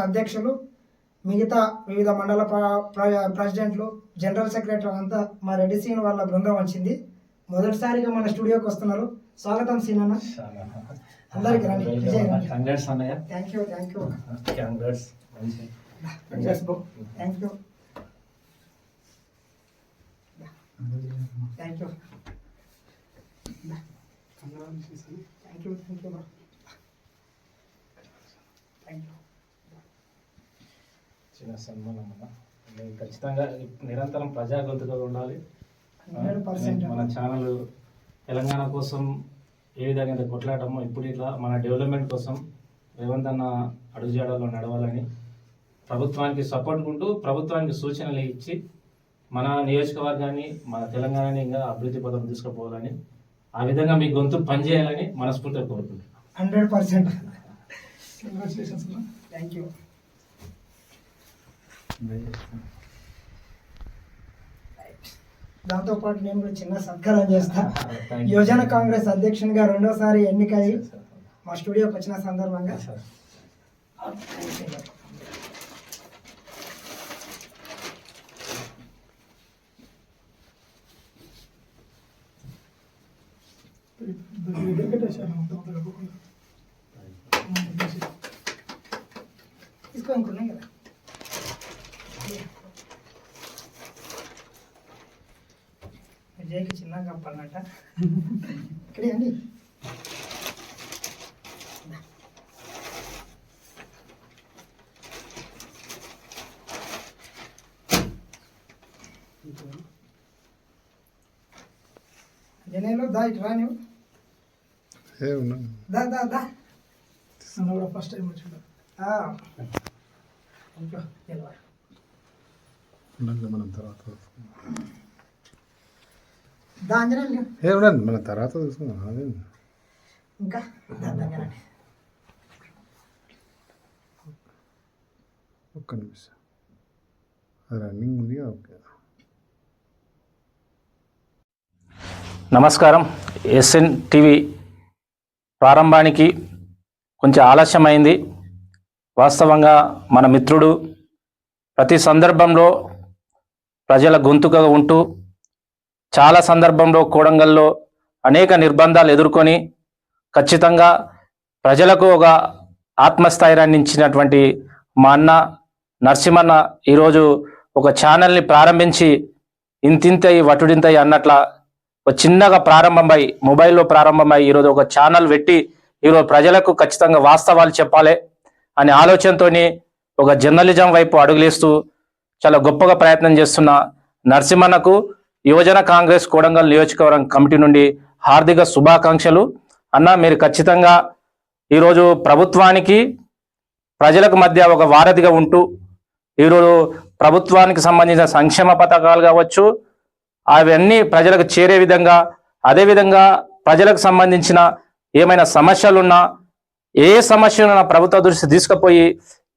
అధ్యక్షులు మిగతా వివిధ మండల ప్ర- ప్ర- ప్రెసిడెంట్లు జనరల్ సెక్రటరీ అంతా మా రెడ్డి సీన్ వాళ్ళ బృందం వచ్చింది. మొదటిసారిగా మన స్టూడియోకి వస్తున్నారు. స్వాగతం సీన్ అన్న అందరికీ రండి. Thank you thank you thank you thank you thank you thank you thank you చిన్న సన్మానం అన్న నేను ఖచ్చితంగా నిరంతరం ప్రజా గొంతుగా ఉండాలి మన ఛానల్ తెలంగాణ కోసం ఏ విధంగా అయితే కొట్లాడమో ఇప్పుడు ఇట్లా మన డెవలప్మెంట్ కోసం రేవంత్ అన్న అడుగుజాడల్లో నడవాలని ప్రభుత్వానికి సపోర్ట్ ఉంటూ ప్రభుత్వానికి సూచనలు ఇచ్చి మన నియోజకవర్గాన్ని మన తెలంగాణని ఇంకా అభివృద్ధి పదం తీసుకుపోవాలని ఆ విధంగా మీ గొంతు పనిచేయాలని మనస్ఫూర్తిగా కోరుకుంటున్నాను. Hundred percent. Congratulations thank you దాంతో పాటు నేను కూడా చిన్న సత్కారం చేస్తా. యువజన కాంగ్రెస్ అధ్యక్షునిగా రెండోసారి ఎన్నికయ్యి మా స్టూడియోకి వచ్చిన సందర్భంగా. తీసుకో అనుకున్నాం కదా విజయ్కి చిన్న కప్పాలన్నట ఇక్కడే అండి. జనేలో దా ఇటు రా నువ్వు ఏ ఉన్నా. దా దా దా. నన్ను కూడా ఫస్ట్ టైం వచ్చిండు. ఉండండి మనం తర్వాత చూసుకుందాం. దా అంజనేయులు ఏ ఉండండి మనం తర్వాత చూసుకుందాం ఇంకా ఒక్క నిమిషం. రన్నింగ్ ఉంది ఓకే. నమస్కారం. ఎస్ఎన్ టీవీ ప్రారంభానికి కొంచెం ఆలస్యమైంది. వాస్తవంగా మన మిత్రుడు ప్రతి సందర్భంలో ప్రజల గొంతుగా ఉంటూ చాలా సందర్భంలో కోడంగల్లో అనేక నిర్బంధాలు ఎదుర్కొని ఖచ్చితంగా ప్రజలకు ఒక ఆత్మస్థైర్యాన్ని ఇచ్చినటువంటి మా అన్న నరసింహన్న ఈరోజు ఒక ఛానల్ని ప్రారంభించి ఇంతింతయి వటుడింతయి అన్నట్ల ఒక చిన్నగా ప్రారంభమై మొబైల్లో ప్రారంభమై ఈరోజు ఒక ఛానల్ పెట్టి ఈరోజు ప్రజలకు ఖచ్చితంగా వాస్తవాలు చెప్పాలి అనే ఆలోచనతో ఒక జర్నలిజం వైపు అడుగులేస్తూ చాలా గొప్పగా ప్రయత్నం చేస్తున్న నరసింహన్నకు యువజన కాంగ్రెస్ కోడంగల్ నియోజకవర్గం కమిటీ నుండి హార్దిక శుభాకాంక్షలు. అన్న మీరు ఖచ్చితంగా ఈరోజు ప్రభుత్వానికి ప్రజలకు మధ్య ఒక వారధిగా ఉంటూ ఈరోజు ప్రభుత్వానికి సంబంధించిన సంక్షేమ పథకాలు కావచ్చు అవన్నీ ప్రజలకు చేరే విధంగా అదేవిధంగా ప్రజలకు సంబంధించిన ఏమైనా సమస్యలున్నా ఏ సమస్యలున్నా ప్రభుత్వ దృష్టి తీసుకుపోయి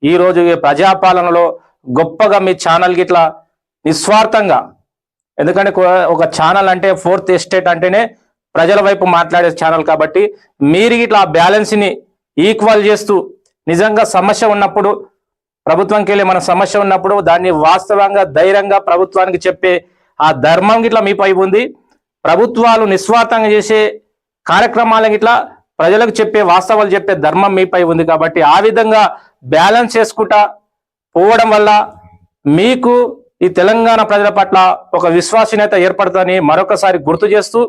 ఈరోజు ఈ ప్రజాపాలనలో గొప్పగా మీ ఛానల్ గిట్లా నిస్వార్థంగా ఎందుకంటే ఒక ఛానల్ అంటే ఫోర్త్ ఎస్టేట్ అంటేనే ప్రజల వైపు మాట్లాడే ఛానల్ కాబట్టి మీరు ఇట్లా ఆ బ్యాలెన్స్ని ఈక్వల్ చేస్తూ నిజంగా సమస్య ఉన్నప్పుడు ప్రభుత్వంకి వెళ్ళి మన సమస్య ఉన్నప్పుడు దాన్ని వాస్తవంగా ధైర్యంగా ప్రభుత్వానికి చెప్పే ఆ ధర్మం గిట్లా మీపై ఉంది. ప్రభుత్వాలు నిస్వార్థంగా చేసే కార్యక్రమాల గిట్లా ప్రజలకు చెప్పే వాస్తవాలు చెప్పే ధర్మం మీపై ఉంది కాబట్టి ఆ విధంగా బ్యాలెన్స్ చేసుకుంటా పోవడం వల్ల మీకు ఈ తెలంగాణ ప్రజల పట్ల ఒక విశ్వాసనీయత ఏర్పడుతుందని మరొకసారి గుర్తు చేస్తూ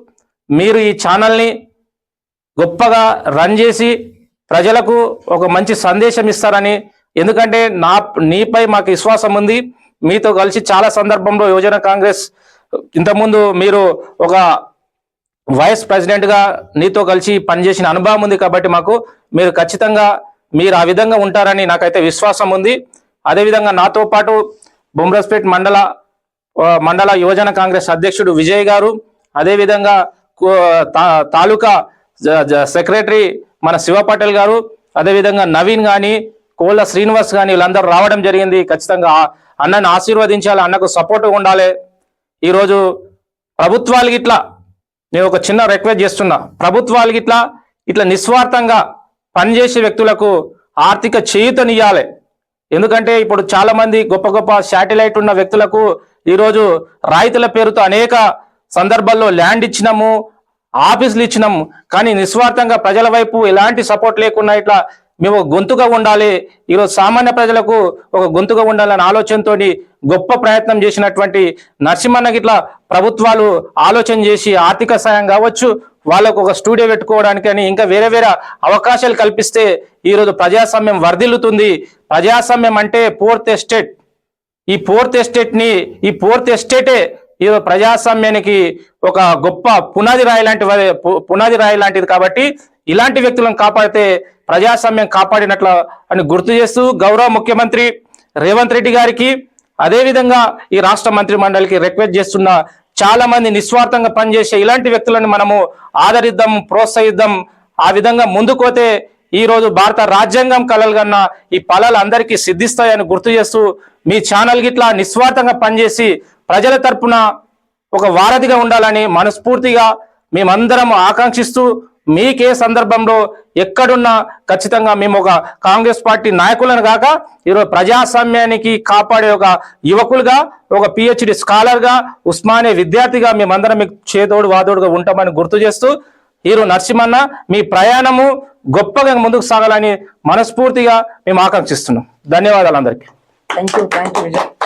మీరు ఈ ఛానల్ని గొప్పగా రన్ చేసి ప్రజలకు ఒక మంచి సందేశం ఇస్తారని. ఎందుకంటే నా నీపై మాకు విశ్వాసం ఉంది. మీతో కలిసి చాలా సందర్భంలో యువజన కాంగ్రెస్ ఇంతకుముందు మీరు ఒక వైస్ ప్రెసిడెంట్గా నీతో కలిసి పనిచేసిన అనుభవం ఉంది కాబట్టి మాకు మీరు ఖచ్చితంగా మీరు ఆ విధంగా ఉంటారని నాకైతే విశ్వాసం ఉంది. అదేవిధంగా నాతో పాటు బొమ్రస్పేట్ మండల మండల యువజన కాంగ్రెస్ అధ్యక్షుడు విజయ్ గారు అదేవిధంగా కో- తా- తాలూకా జ- సెక్రటరీ మన శివ పటేల్ గారు అదేవిధంగా నవీన్ కానీ కోళ్ళ శ్రీనివాస్ కానీ వీళ్ళందరూ రావడం జరిగింది. ఖచ్చితంగా అన్నను అన్నని ఆశీర్వదించాలి అన్నకు సపోర్ట్ ఉండాలి. ఈరోజు ప్రభుత్వాలకి ఇట్లా నేను ఒక చిన్న రిక్వెస్ట్ చేస్తున్నా. ప్రభుత్వాలకి ఇట్లా ఇట్లా నిస్వార్థంగా పనిచేసే వ్యక్తులకు ఆర్థిక చేయుతనియాలి ఎందుకంటే ఇప్పుడు చాలా మంది గొప్ప గొప్ప శాటిలైట్ ఉన్న వ్యక్తులకు ఈరోజు రాయితీల పేరుతో అనేక సందర్భాల్లో ల్యాండ్ ఇచ్చినాము ఆఫీసులు ఇచ్చినాము. కానీ నిస్వార్థంగా ప్రజల వైపు ఎలాంటి సపోర్ట్ లేకుండా ఇట్లా మేము గొంతుగా ఉండాలి ఈరోజు సామాన్య ప్రజలకు ఒక గొంతుగా ఉండాలనే ఆలోచనతో గొప్ప ప్రయత్నం చేసినటువంటి నరసింహన్న గిట్ల ప్రభుత్వాలు ఆలోచన చేసి ఆర్థిక సాయం కావచ్చు వాళ్ళకు ఒక స్టూడియో పెట్టుకోవడానికి అని ఇంకా వేరే వేరే అవకాశాలు కల్పిస్తే ఈరోజు ప్రజాస్వామ్యం వర్ధిల్లుతుంది. ప్రజాస్వామ్యం అంటే ఫోర్త్ ఎస్టేట్ ఈ ఫోర్త్ ఎస్టేట్ని ఈ ఫోర్త్ ఎస్టేటే ఈ ప్రజాస్వామ్యానికి ఒక గొప్ప పునాది రాయి లాంటి పునాది రాయి లాంటిది కాబట్టి ఇలాంటి వ్యక్తులను కాపాడితే ప్రజాస్వామ్యం కాపాడినట్లు అని గుర్తు చేస్తూ గౌరవ ముఖ్యమంత్రి రేవంత్ రెడ్డి గారికి అదేవిధంగా ఈ రాష్ట్ర మంత్రి మండలికి రిక్వెస్ట్ చేస్తున్న చాలా మంది నిస్వార్థంగా పనిచేసే ఇలాంటి వ్యక్తులను మనము ఆదరిద్దాం ప్రోత్సహిద్దాం. ఆ విధంగా ముందుకోతే ఈరోజు భారత రాజ్యాంగం కలలు కన్నా ఈ ఫలాలు అందరికీ సిద్ధిస్తాయని గుర్తు చేస్తూ మీ ఛానల్ గిట్లా నిస్వార్థంగా పనిచేసి ప్రజల తరపున ఒక వారధిగా ఉండాలని మనస్ఫూర్తిగా మేమందరం ఆకాంక్షిస్తూ మీకే సందర్భంలో ఎక్కడున్నా ఖచ్చితంగా మేము ఒక కాంగ్రెస్ పార్టీ నాయకులను కాక ఈరోజు ప్రజాస్వామ్యానికి కాపాడే ఒక యువకులుగా ఒక పిహెచ్డి స్కాలర్గా ఉస్మానియా విద్యార్థిగా మేమందరం మీకు చేదోడు వాదోడుగా ఉంటామని గుర్తు చేస్తూ ఈరోజు నరసింహన్న మీ ప్రయాణము గొప్పగా ముందుకు సాగాలని మనస్ఫూర్తిగా మేము ఆకాంక్షిస్తున్నాం. ధన్యవాదాలు అందరికీ. Thank you thank you